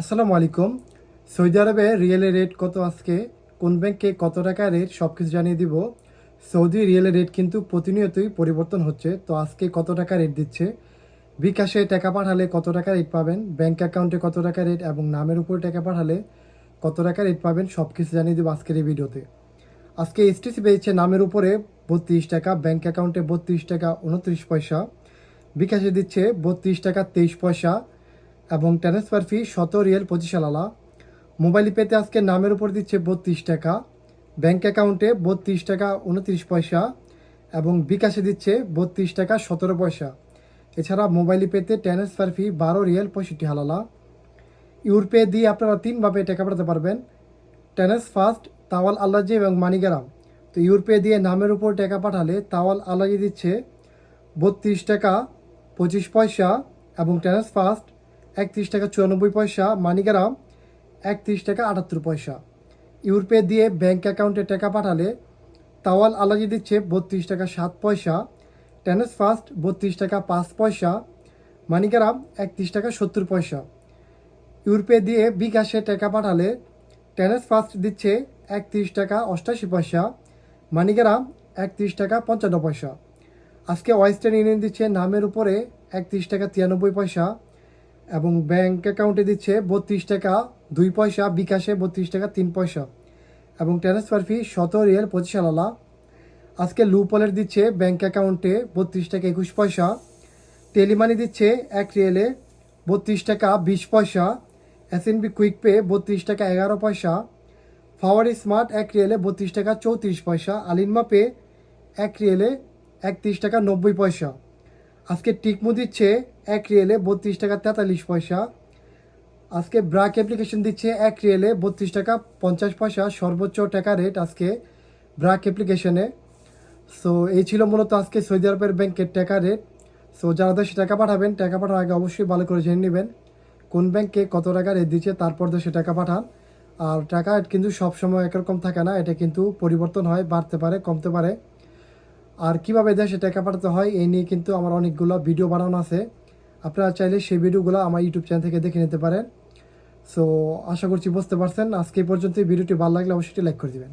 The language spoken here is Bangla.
আসসালামু আলাইকুম। সৌদি আরবে রিয়েলের রেট কত আজকে? কোন ব্যাংকে কত টাকা রেট? সব কিছু জানিয়ে দিব। সৌদি রিয়েলের রেট কিন্তু প্রতিনিয়তই পরিবর্তন হচ্ছে। তো আজকে কত টাকা রেট দিচ্ছে? বিকাশে টাকা পাঠালে কত টাকা রেট পাবেন? ব্যাংক অ্যাকাউন্টে কত টাকা রেট এবং নামের উপর টাকা পাঠালে কত টাকা রেট পাবেন? সব কিছু জানিয়ে দেবো আজকের এই ভিডিওতে। আজকে এসটিসি পেয়েছে নামের উপরে বত্রিশ টাকা, ব্যাংক অ্যাকাউন্টে বত্রিশ টাকা, উনত্রিশ পয়সা। বিকাশে দিচ্ছে বত্রিশ টাকা, তেইশ পয়সা। এবং ট্রান্সফার ফি শত রিয়েল পঁচিশ আলালা। মোবাইল পেতে আজকে নামের উপর দিচ্ছে বত্রিশ টাকা ব্যাঙ্ক অ্যাকাউন্টে বত্রিশ টাকা উনত্রিশ পয়সা এবং বিকাশে দিচ্ছে বত্রিশ টাকা সতেরো পয়সা। এছাড়া মোবাইল পেতে ট্রান্সফার ফি বারো রিয়েল পঁয়ষট্টি হালালা। ইউরপে দিয়ে আপনারা তিনভাবে টাকা পাঠাতে পারবেন। ট্যানেস ফার্স্ট তাওয়াল আল্লাজি এবং মানিগ্রাম তো ইউরপে দিয়ে নামের উপর টাকা পাঠালে তাওয়াল আল্লাজি দিচ্ছে বত্রিশ টাকা পঁচিশ পয়সা এবং ট্যানেস ফার্স্ট একত্রিশ টাকা চুরানব্বই পয়সা মানিগ্রাম একত্রিশ টাকা আটাত্তর পয়সা। ইউরপে দিয়ে ব্যাংক অ্যাকাউন্টে টাকা পাঠালে তাওয়াল আলাজি দিচ্ছে বত্রিশ টাকা সাত পয়সা ট্যানেস ফার্স্ট বত্রিশ টাকা পাঁচ পয়সা মানিগ্রাম একত্রিশ টাকা সত্তর পয়সা। ইউরপে দিয়ে বিকাশে টাকা পাঠালে ট্যানেস ফার্স্ট দিচ্ছে একত্রিশ টাকা অষ্টাশি পয়সা মানিগ্রাম একত্রিশ টাকা পঞ্চান্ন পয়সা। আজকে ওয়েস্টার্ন ইউনিয়ন দিচ্ছে নামের উপরে একত্রিশ টাকা তিরানব্বই পয়সা এবং ব্যাংক অ্যাকাউন্টে দিচ্ছে বত্রিশ টাকা, দুই পয়সা, বিকাশে বত্রিশ টাকা, তিন পয়সা। এবং ট্রান্সফার ফি শত রিয়েল পঁচিশ আলালা। আজকে লুপলের দিচ্ছে ব্যাংক অ্যাকাউন্টে বত্রিশ টাকা একুশ পয়সা। টেলিমানি দিচ্ছে এক রিয়েলে বত্রিশ টাকা বিশ পয়সা। এসএনবি কুইক পে বত্রিশ টাকা এগারো পয়সা। ফাওয়ারি স্মার্ট এক রিয়েলে বত্রিশ টাকা চৌত্রিশ পয়সা। আলিনমা পে এক রিয়েলে একত্রিশ টাকা নব্বই পয়সা। আজকে টিকমু দিচ্ছে এক রিয়েলে বত্রিশ টাকা তেতাল্লিশ পয়সা। আজকে ব্রাক অ্যাপ্লিকেশন দিচ্ছে এক রিয়েলে বত্রিশ টাকা পঞ্চাশ পয়সা, সর্বোচ্চ টাকা রেট আজকে ব্রাক অ্যাপ্লিকেশনে। সো, এই ছিল মূলত আজকে সৌদি আরবের ব্যাংকের টাকা রেট। সো, যারা দেশে টাকা পাঠাবেন, টাকা পাঠানোর আগে অবশ্যই ভালো করে জেনে নেবেন কোন ব্যাংকে কত টাকা রেট দিচ্ছে, তারপর দেশে টাকা পাঠান। আর টাকা কিন্তু সবসময় একরকম থাকে না, এটা কিন্তু পরিবর্তন হয়, বাড়তে পারে, কমতে পারে। আর কীভাবে দেশে টাকা পাঠাতে হয়, এই নিয়ে কিন্তু আমার অনেকগুলো ভিডিও বানানো আছে। আপনারা চাইলে সেই ভিডিওগুলো আমার ইউটিউব চ্যানেল থেকে দেখে নিতে পারেন। সো আশা করছি বুঝতে পারছেন। আজকে পর্যন্ত ভিডিওটি ভালো লাগলে অবশ্যই লাইক করে দিবেন।